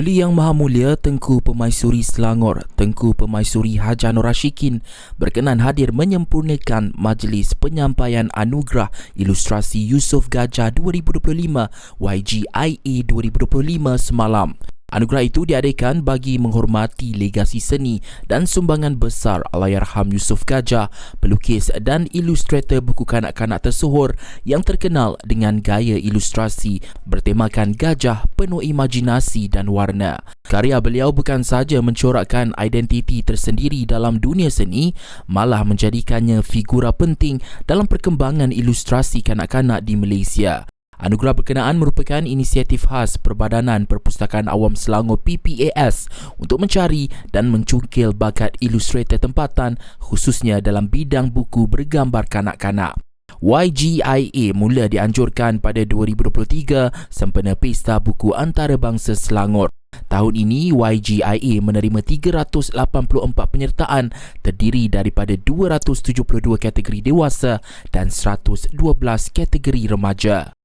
Duli Yang Maha Mulia Tengku Pemaisuri Selangor, Tengku Pemaisuri Haji Nur Rashikin berkenan hadir menyempurnakan Majlis Penyampaian Anugerah Ilustrasi Yusof Gajah 2025 YGIA 2025 semalam. Anugerah itu diadakan bagi menghormati legasi seni dan sumbangan besar Allahyarham Yusof Gajah, pelukis dan ilustrator buku kanak-kanak tersohor yang terkenal dengan gaya ilustrasi bertemakan gajah penuh imajinasi dan warna. Karya beliau bukan sahaja mencorakkan identiti tersendiri dalam dunia seni, malah menjadikannya figura penting dalam perkembangan ilustrasi kanak-kanak di Malaysia. Anugerah berkenaan merupakan inisiatif khas Perbadanan Perpustakaan Awam Selangor PPAS untuk mencari dan mencungkil bakat ilustrator tempatan khususnya dalam bidang buku bergambar kanak-kanak. YGIA mula dianjurkan pada 2023 sempena Pesta Buku Antarabangsa Selangor. Tahun ini YGIA menerima 384 penyertaan terdiri daripada 272 kategori dewasa dan 112 kategori remaja.